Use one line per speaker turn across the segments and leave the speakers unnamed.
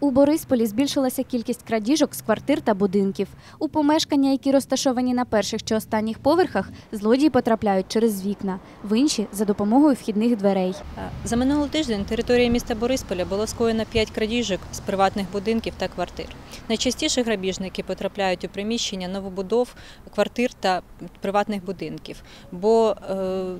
У Борисполі збільшилася кількість крадіжок з квартир та будинків. У помешкання, які розташовані на перших чи останніх поверхах, злодії потрапляють через вікна, в інші за допомогою вхідних дверей.
За минулий тиждень на території міста Борисполя було скоєно 5 крадіжок з приватних будинків та квартир. Найчастіше грабіжники потрапляють у приміщення новобудов, квартир та приватних будинків. Бо е,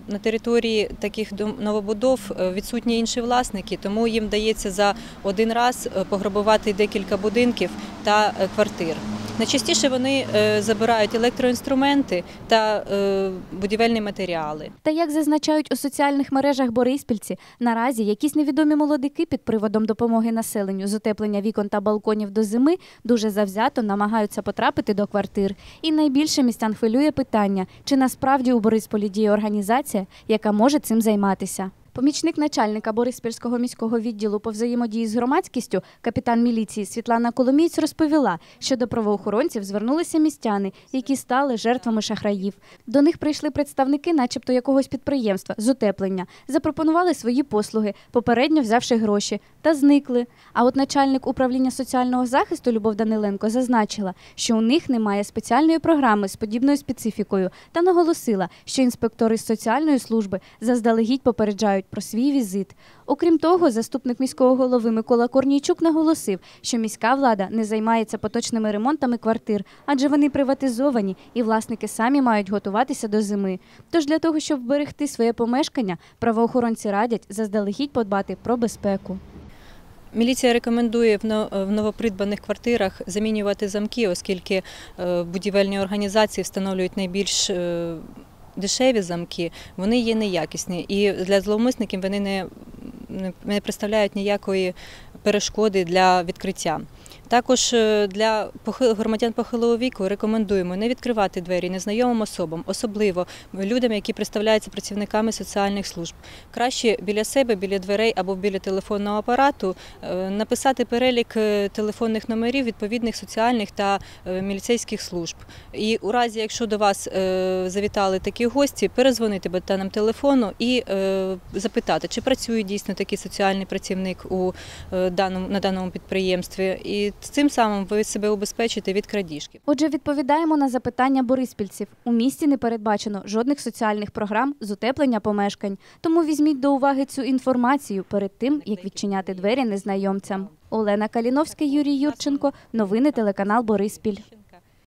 на території таких новобудов е, відсутні інші власники, тому їм вдається за один раз е, пограбувати декілька будинків та е, квартир. Найчастіше вони е, забирають електроінструменти та е, будівельні матеріали.
Та як зазначають у соціальних мережах Бориспільці, наразі якісь невідомі молодики під приводом допомоги населенню з утеплення вікон та балконів до зими дуже завзято намагаються потрапити до квартир. І найбільше містян хвилює питання, чи насправді у Борисполі діє організація, яка може цим займатися. Помічник начальника Бориспільського міського відділу по взаємодії з громадськістю, капітан міліції Світлана Коломієць розповіла, що до правоохоронців звернулися містяни, які стали жертвами шахраїв. До них прийшли представники, начебто якогось підприємства з утеплення, запропонували свої послуги, попередньо взявши гроші, та зникли. А от начальник управління соціального захисту Любов Даниленко зазначила, що у них немає спеціальної програми з подібною специфікою, та наголосила, що інспектори з соціальної служби заздалегідь попереджають про свій візит. Окрім того, заступник міського голови Микола Корнійчук наголосив, що міська влада не займається поточними ремонтами квартир, адже вони приватизовані і власники самі мають готуватися до зими. Тож для того, щоб вберегти своє помешкання, правоохоронці радять заздалегідь подбати про безпеку.
Міліція рекомендує в новопридбаних квартирах замінювати замки, оскільки е, будівельні організації встановлюють найбільш е, дешеві замки, вони є неякісні. І для зловмисників вони не, не- представляють ніякої перешкоди для відкриття. Також е, для громадян похилого віку рекомендуємо не відкривати двері незнайомим особам, особливо людям, які представляються працівниками соціальних служб. Краще біля себе, біля дверей або біля телефонного апарату е, написати перелік е, телефонних номерів відповідних соціальних та міліцейських служб. І у разі, якщо до вас завітали такі гості, перезвонити даному телефону і запитати, чи працює дійсно такий соціальний працівник у даному на даному підприємстві. І цим самим ви себе убезпечите від крадіжки.
Отже, відповідаємо на запитання бориспільців. У місті не передбачено жодних соціальних програм з утеплення помешкань. Тому візьміть до уваги цю інформацію перед тим, як відчиняти двері незнайомцям. Олена Каліновська, Юрій Юрченко. Новини телеканал Бориспіль.